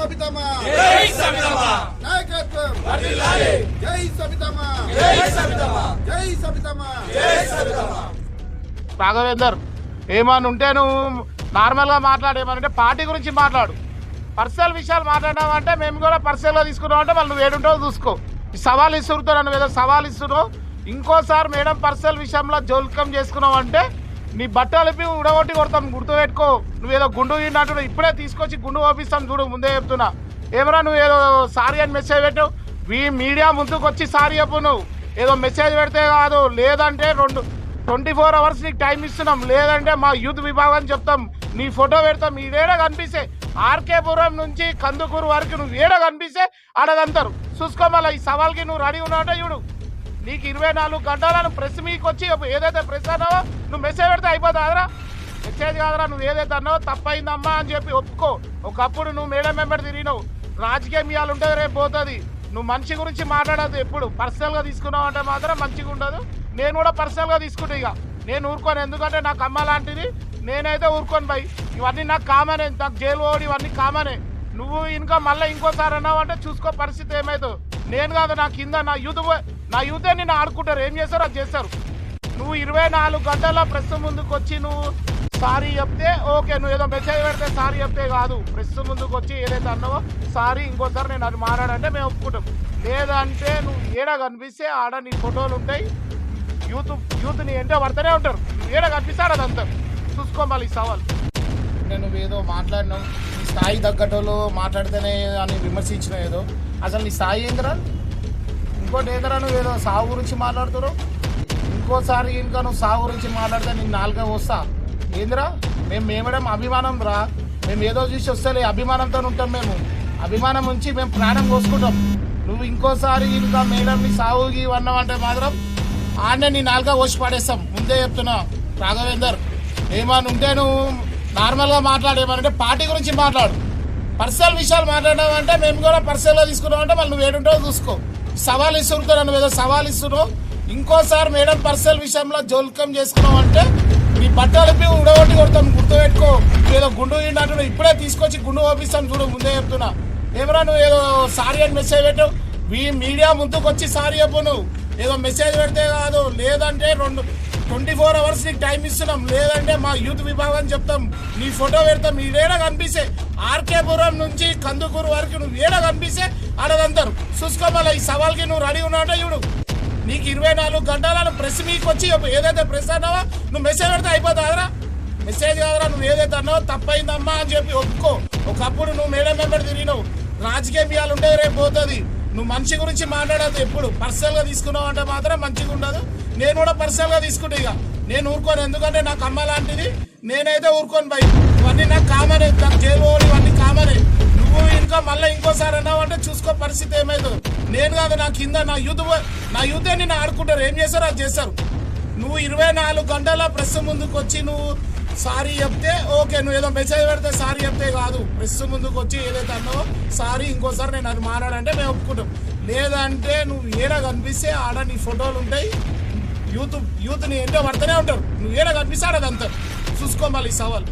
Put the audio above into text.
జై సబితమ్మ నాయకత్వం. వర్ధిల్లాలి. జై సబితమ్మ జై సబితమ్మ జై సబితమ్మ జై సబితమ్మ రాఘవేందర్ ఏమని ఉంటే నువ్వు నార్మల్గా మాట్లాడు ఏమనంటే పార్టీ గురించి మాట్లాడు. పర్సనల్ విషయాలు మాట్లాడినావు అంటే మేము కూడా పర్సనల్గా తీసుకున్నావు అంటే వాళ్ళు నువ్వు ఏడుంటావో చూసుకో. ఈ సవాల్ ఇస్తున్నావు నువ్వు ఏదో సవాల్ ఇస్తున్నావు. ఇంకోసారి మేడం పర్సనల్ విషయంలో జోల్కం చేసుకున్నావు అంటే నీ బట్టలు ఉడగొట్టి కొడతాం గుర్తుపెట్టుకో నువ్వేదో గుండు తిన్నట్టు ఇప్పుడే తీసుకొచ్చి గుండు పంపిస్తాం చూడు ముందే చెప్తున్నా. ఏమరా నువ్వు ఏదో సారీ అని మెసేజ్ పెట్టు ఈ మీడియా ముందుకు వచ్చి సారీ చెప్పు నువ్వు ఏదో మెసేజ్ పెడితే కాదు లేదంటే రెండు ట్వంటీ ఫోర్ అవర్స్ నీకు టైం ఇస్తున్నాం. లేదంటే మా యూత్ విభాగం చెప్తాం నీ ఫోటో పెడతాం ఈ కనిపిస్తే ఆర్కేపురం నుంచి కందుకూరు వరకు నువ్వు ఏడ కనిపిస్తే ఆడదంటారు చూసుకో మళ్ళీ ఈ సవాల్కి నువ్వు రెడీ ఉన్నావంటే చూడు. నీకు ఇరవై నాలుగు గంటలను ప్రెస్ మీకు వచ్చి ఏదైతే ప్రెస్ అన్నావో నువ్వు మెసేజ్ పెడితే అయిపోతుందిరా మెసేజ్ కాదురా నువ్వు ఏదైతే అన్నావో తప్పైందమ్మా అని చెప్పి ఒప్పుకో. ఒకప్పుడు నువ్వు మేడం మెంబర్ తిరిగినావు. రాజకీయం ఇవాళ ఉంటుంది రేపు పోతుంది. నువ్వు మనిషి గురించి మాట్లాడదు ఎప్పుడు. పర్సనల్గా తీసుకున్నావు అంటే మాత్రం మంచిగా ఉండదు. నేను కూడా పర్సనల్గా తీసుకుంటా ఇక. నేను ఊరుకోను. ఎందుకంటే నాకు అమ్మ లాంటిది. నేనైతే ఊరుకోను బై. ఇవన్నీ నాకు కామనే. నాకు జైలు ఓడి ఇవన్నీ కామనే. నువ్వు ఇంకా మళ్ళీ ఇంకోసారి అన్నావు అంటే చూసుకో పరిస్థితి ఏమైందో నేను కాదు నా కింద నా యూత్ నా యూతే నిన్ను ఆడుకుంటారు. ఏం చేస్తారో అది చేస్తారు. నువ్వు ఇరవై నాలుగు గంటల ప్రెస్ ముందుకు వచ్చి నువ్వు సారీ చెప్తే ఓకే నువ్వు ఏదో మెసేజ్ పెడితే సారీ చెప్తే కాదు. ప్రెస్ ముందుకు వచ్చి ఏదైతే అన్నావో సారీ ఇంకోసారి నేను అది మాట్లాడంటే మేము ఒప్పుకుంటాం. లేదంటే నువ్వు ఏడ కనిపిస్తే ఆడ నీ ఫోటోలు ఉంటాయి. యూత్ యూత్ నీ ఎంటో పడుతూనే ఉంటారు. ఏడ కనిపిస్తాడు అదంతా చూసుకో మళ్ళీ ఈ సవాల్. నేను ఏదో మాట్లాడినావు. నీ స్థాయి తగ్గటోళ్ళు మాట్లాడితేనే అని విమర్శించిన ఏదో. అసలు నీ స్థాయి ఏందిరా? ఇంకోటి ఏంద్రా నువ్వు ఏదో సాగు గురించి మాట్లాడుతున్నావు? ఇంకోసారి ఇంకా నువ్వు సాగు గురించి మాట్లాడితే నేను నాలుగే వస్తా. ఏందిరా? మేము మేమడం అభిమానం రా. మేము ఏదో చూసి వస్తలే అభిమానంతో ఉంటాం మేము. అభిమానం ఉంచి మేము ప్రాణం కోసుకుంటాం. నువ్వు ఇంకోసారి ఇంకా మేడంని సాగుకి అన్నావంటే మాత్రం ఆడనే నీ నాలుగా వచ్చి పడేస్తాం. ముందే చెప్తున్నా రాఘవేందర్. ఏమని ఉంటే నువ్వు నార్మల్గా మాట్లాడేమనంటే పార్టీ గురించి మాట్లాడు. పర్సనల్ విషయాలు మాట్లాడడం అంటే మేము కూడా పర్సనల్గా తీసుకున్నాం అంటే మళ్ళీ నువ్వు ఏడుంటావో చూసుకో. సవాల్ ఇస్తుంటావు నువ్వు ఏదో సవాల్ ఇస్తున్నావు. ఇంకోసారి మేడం పర్సల్ విషయంలో జోల్కం చేసుకున్నాం అంటే నీ బట్టలపి ఉడగొట్టి కొడతాం గుర్తుపెట్టుకో. ఏదో గుండు తిన్నట్టు ఇప్పుడే తీసుకొచ్చి గుండు ఓపిస్తాను చూడు ముందే చెప్తున్నా. ఏమరా నువ్వు ఏదో సారీ అని మెసేజ్ పెట్టు? మీ మీడియా ముందుకు వచ్చి సారీ చెప్పు నువ్వు. ఏదో మెసేజ్ పెడితే కాదు లేదంటే రెండు ట్వంటీ ఫోర్ అవర్స్ నీకు టైం ఇస్తున్నాం. లేదంటే మా యూత్ విభాగం చెప్తాం నీ ఫోటో పెడతాం ఈ కనిపిస్తే ఆర్కేపురం నుంచి కందుకూరు వరకు నువ్వు ఏడ కనిపిస్తే ఆడదంటారు చూసుకో ఈ సవాల్కి నువ్వు రెడీ ఉన్నావంటే చూడు. నీకు ఇరవై నాలుగు గంటలను ప్రెస్ మీకు వచ్చి ఏదైతే ప్రెస్ అన్నావో నువ్వు మెసేజ్ పెడితే అయిపోతుందిరా మెసేజ్ కాదురా నువ్వు ఏదైతే అన్నావో తప్పైందమ్మా అని చెప్పి ఒప్పుకో. ఒకప్పుడు నువ్వు మేడం మెంబర్ తిరిగినావు. రాజకీయం ఇవాళ ఉంటే రేపు పోతుంది. నువ్వు మనిషి గురించి మాట్లాడదు ఎప్పుడు. పర్సనల్గా తీసుకున్నావు అంటే మాత్రం మంచిగా ఉండదు. నేను కూడా పర్సనల్గా తీసుకుంటే ఇక. నేను ఊరుకోను ఎందుకంటే నాకు అమ్మ లాంటిది. నేనైతే ఊరుకోను బై. ఇవన్నీ నాకు కామనే నాకు జైలు ఇవన్నీ కామనే నువ్వు ఇంకా మళ్ళీ ఇంకోసారి అన్నావు అంటే చూసుకో పరిస్థితి ఏమైతుంది. నేను కాదు నా కింద నా యూత్ నా యూతే నిన్ను ఆడుకుంటారు. ఏం చేశారు అది చేస్తారు. నువ్వు ఇరవై నాలుగు గంటల ప్రెస్ ముందుకు వచ్చి నువ్వు సారీ చెప్తే ఓకే నువ్వు ఏదో మెసేజ్ పెడితే సారీ చెప్తే కాదు. ప్రెస్ ముందుకు వచ్చి ఏదైతే అన్నావో సారీ ఇంకోసారి నేను అది మాట్లాడంటే మేము ఒప్పుకుంటాం. లేదంటే నువ్వు ఏడ కనిపిస్తే ఆడ నీ ఫోటోలు ఉంటాయి. యూత్ యూత్ని ఎంతో పడుతూనే ఉంటారు. నువ్వు ఏడ కనిపిస్తే అదంతా చూసుకో మళ్ళీ ఈ సవాల్.